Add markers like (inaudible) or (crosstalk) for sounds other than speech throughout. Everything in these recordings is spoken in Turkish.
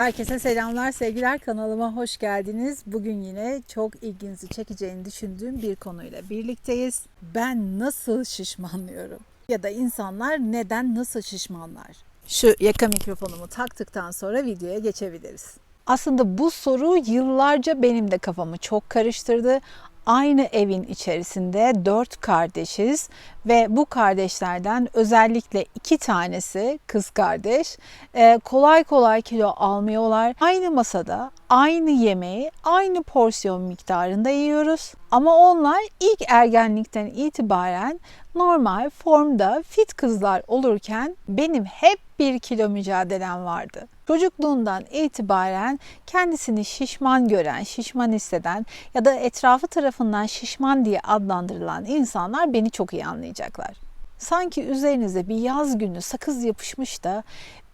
Herkese selamlar, sevgiler. Kanalıma hoş geldiniz. Bugün yine çok ilginizi çekeceğini düşündüğüm bir konuyla birlikteyiz. Ben nasıl şişmanlıyorum? Ya da insanlar neden nasıl şişmanlar? Şu yaka mikrofonumu taktıktan sonra videoya geçebiliriz. Aslında bu soru yıllarca benim de kafamı çok karıştırdı. Aynı evin içerisinde dört kardeşiz ve bu kardeşlerden özellikle iki tanesi kız kardeş e, kolay kolay kilo almıyorlar. Aynı masada aynı yemeği aynı porsiyon miktarında yiyoruz. Ama onlar ilk ergenlikten itibaren normal formda fit kızlar olurken benim hep bir kilo mücadelem vardı. Çocukluğundan itibaren kendisini şişman gören, şişman hisseden ya da etrafı tarafından şişman diye adlandırılan insanlar beni çok iyi anlayacaklar. Sanki üzerinize bir yaz günü sakız yapışmış da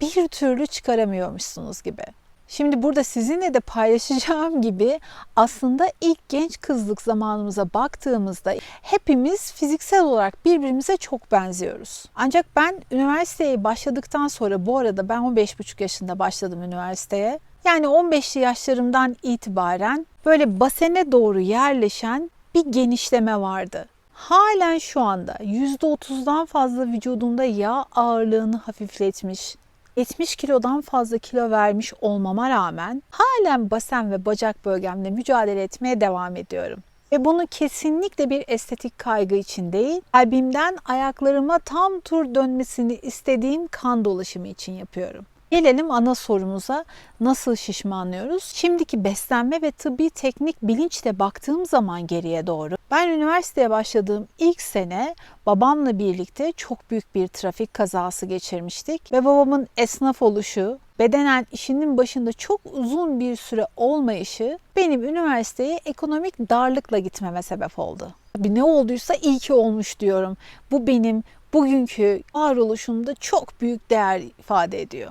bir türlü çıkaramıyormuşsunuz gibi. Şimdi burada sizinle de paylaşacağım (laughs) gibi aslında ilk genç kızlık zamanımıza baktığımızda hepimiz fiziksel olarak birbirimize çok benziyoruz. Ancak ben üniversiteye başladıktan sonra bu arada ben 15,5 yaşında başladım üniversiteye. Yani 15'li yaşlarımdan itibaren böyle basene doğru yerleşen bir genişleme vardı. Halen şu anda %30'dan fazla vücudumda yağ ağırlığını hafifletmiş, 70 kilodan fazla kilo vermiş olmama rağmen halen basen ve bacak bölgemle mücadele etmeye devam ediyorum. Ve bunu kesinlikle bir estetik kaygı için değil, kalbimden ayaklarıma tam tur dönmesini istediğim kan dolaşımı için yapıyorum. Gelelim ana sorumuza nasıl şişmanlıyoruz? Şimdiki beslenme ve tıbbi teknik bilinçle baktığım zaman geriye doğru. Ben üniversiteye başladığım ilk sene babamla birlikte çok büyük bir trafik kazası geçirmiştik. Ve babamın esnaf oluşu, bedenen işinin başında çok uzun bir süre olmayışı benim üniversiteye ekonomik darlıkla gitmeme sebep oldu. Bir ne olduysa iyi ki olmuş diyorum. Bu benim bugünkü varoluşumda çok büyük değer ifade ediyor.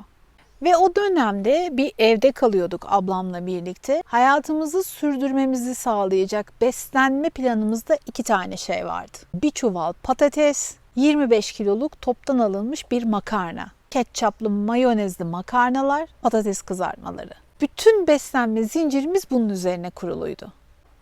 Ve o dönemde bir evde kalıyorduk ablamla birlikte. Hayatımızı sürdürmemizi sağlayacak beslenme planımızda iki tane şey vardı. Bir çuval patates, 25 kiloluk toptan alınmış bir makarna. Ketçaplı mayonezli makarnalar, patates kızartmaları. Bütün beslenme zincirimiz bunun üzerine kuruluydu.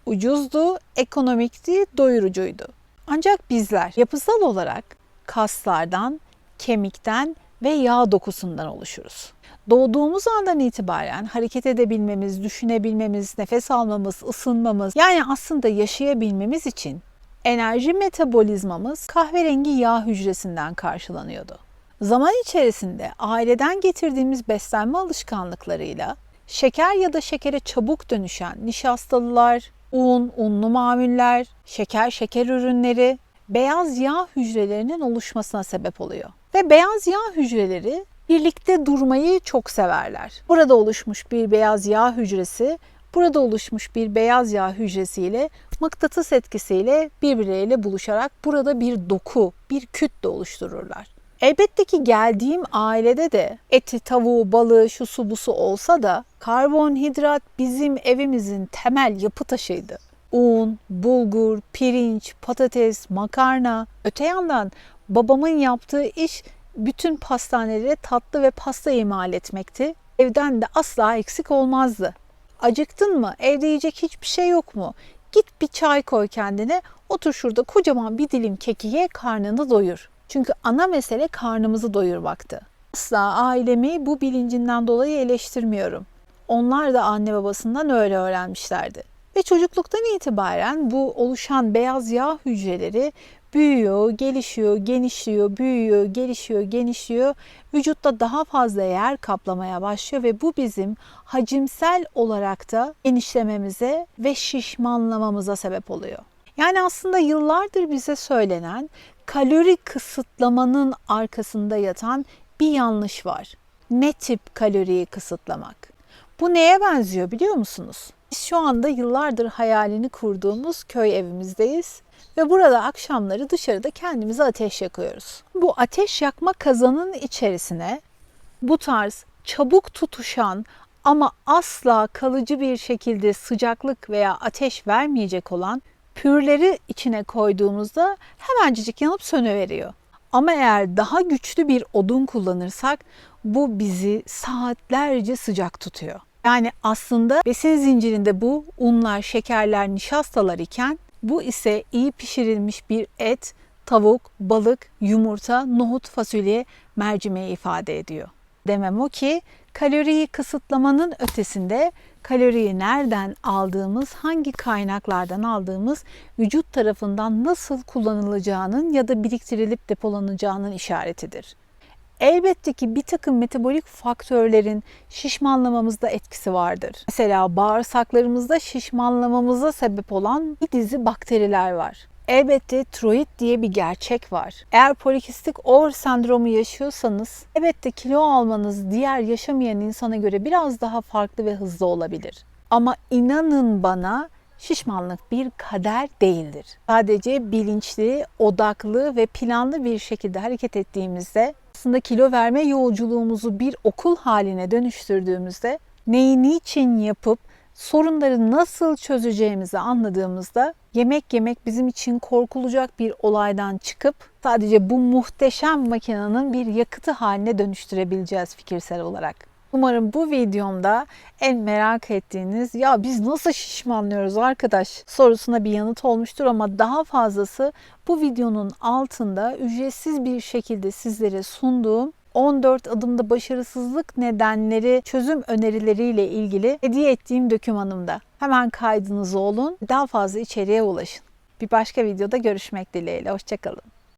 Ucuzdu, ekonomikti, doyurucuydu. Ancak bizler yapısal olarak kaslardan, kemikten ve yağ dokusundan oluşuruz. Doğduğumuz andan itibaren hareket edebilmemiz, düşünebilmemiz, nefes almamız, ısınmamız yani aslında yaşayabilmemiz için enerji metabolizmamız kahverengi yağ hücresinden karşılanıyordu. Zaman içerisinde aileden getirdiğimiz beslenme alışkanlıklarıyla şeker ya da şekere çabuk dönüşen nişastalılar, un, unlu mamuller, şeker şeker ürünleri beyaz yağ hücrelerinin oluşmasına sebep oluyor. Ve beyaz yağ hücreleri birlikte durmayı çok severler. Burada oluşmuş bir beyaz yağ hücresi, burada oluşmuş bir beyaz yağ hücresiyle mıknatıs etkisiyle birbirleriyle buluşarak burada bir doku, bir kütle oluştururlar. Elbette ki geldiğim ailede de eti, tavuğu, balığı, şu su busu olsa da karbonhidrat bizim evimizin temel yapı taşıydı. Un, bulgur, pirinç, patates, makarna. Öte yandan babamın yaptığı iş bütün pastanelere tatlı ve pasta imal etmekti. Evden de asla eksik olmazdı. Acıktın mı? Evde yiyecek hiçbir şey yok mu? Git bir çay koy kendine. Otur şurada kocaman bir dilim keki ye, karnını doyur. Çünkü ana mesele karnımızı doyurmaktı. Asla ailemi bu bilincinden dolayı eleştirmiyorum. Onlar da anne babasından öyle öğrenmişlerdi. Ve çocukluktan itibaren bu oluşan beyaz yağ hücreleri büyüyor, gelişiyor, genişliyor, büyüyor, gelişiyor, genişliyor. Vücutta daha fazla yer kaplamaya başlıyor ve bu bizim hacimsel olarak da genişlememize ve şişmanlamamıza sebep oluyor. Yani aslında yıllardır bize söylenen kalori kısıtlamanın arkasında yatan bir yanlış var. Ne tip kaloriyi kısıtlamak? Bu neye benziyor biliyor musunuz? Şu anda yıllardır hayalini kurduğumuz köy evimizdeyiz ve burada akşamları dışarıda kendimize ateş yakıyoruz. Bu ateş yakma kazanın içerisine bu tarz çabuk tutuşan ama asla kalıcı bir şekilde sıcaklık veya ateş vermeyecek olan pürleri içine koyduğumuzda hemencik yanıp sönüveriyor. Ama eğer daha güçlü bir odun kullanırsak bu bizi saatlerce sıcak tutuyor. Yani aslında besin zincirinde bu unlar, şekerler, nişastalar iken bu ise iyi pişirilmiş bir et, tavuk, balık, yumurta, nohut, fasulye, mercimeği ifade ediyor. Demem o ki kaloriyi kısıtlamanın ötesinde kaloriyi nereden aldığımız, hangi kaynaklardan aldığımız vücut tarafından nasıl kullanılacağının ya da biriktirilip depolanacağının işaretidir. Elbette ki bir takım metabolik faktörlerin şişmanlamamızda etkisi vardır. Mesela bağırsaklarımızda şişmanlamamıza sebep olan bir dizi bakteriler var. Elbette tiroid diye bir gerçek var. Eğer polikistik over sendromu yaşıyorsanız elbette kilo almanız diğer yaşamayan insana göre biraz daha farklı ve hızlı olabilir. Ama inanın bana şişmanlık bir kader değildir. Sadece bilinçli, odaklı ve planlı bir şekilde hareket ettiğimizde aslında kilo verme yolculuğumuzu bir okul haline dönüştürdüğümüzde neyi niçin yapıp sorunları nasıl çözeceğimizi anladığımızda yemek yemek bizim için korkulacak bir olaydan çıkıp sadece bu muhteşem makinenin bir yakıtı haline dönüştürebileceğiz fikirsel olarak. Umarım bu videomda en merak ettiğiniz ya biz nasıl şişmanlıyoruz arkadaş sorusuna bir yanıt olmuştur ama daha fazlası bu videonun altında ücretsiz bir şekilde sizlere sunduğum 14 adımda başarısızlık nedenleri çözüm önerileriyle ilgili hediye ettiğim dokümanımda. Hemen kaydınızı olun. Daha fazla içeriğe ulaşın. Bir başka videoda görüşmek dileğiyle. Hoşçakalın.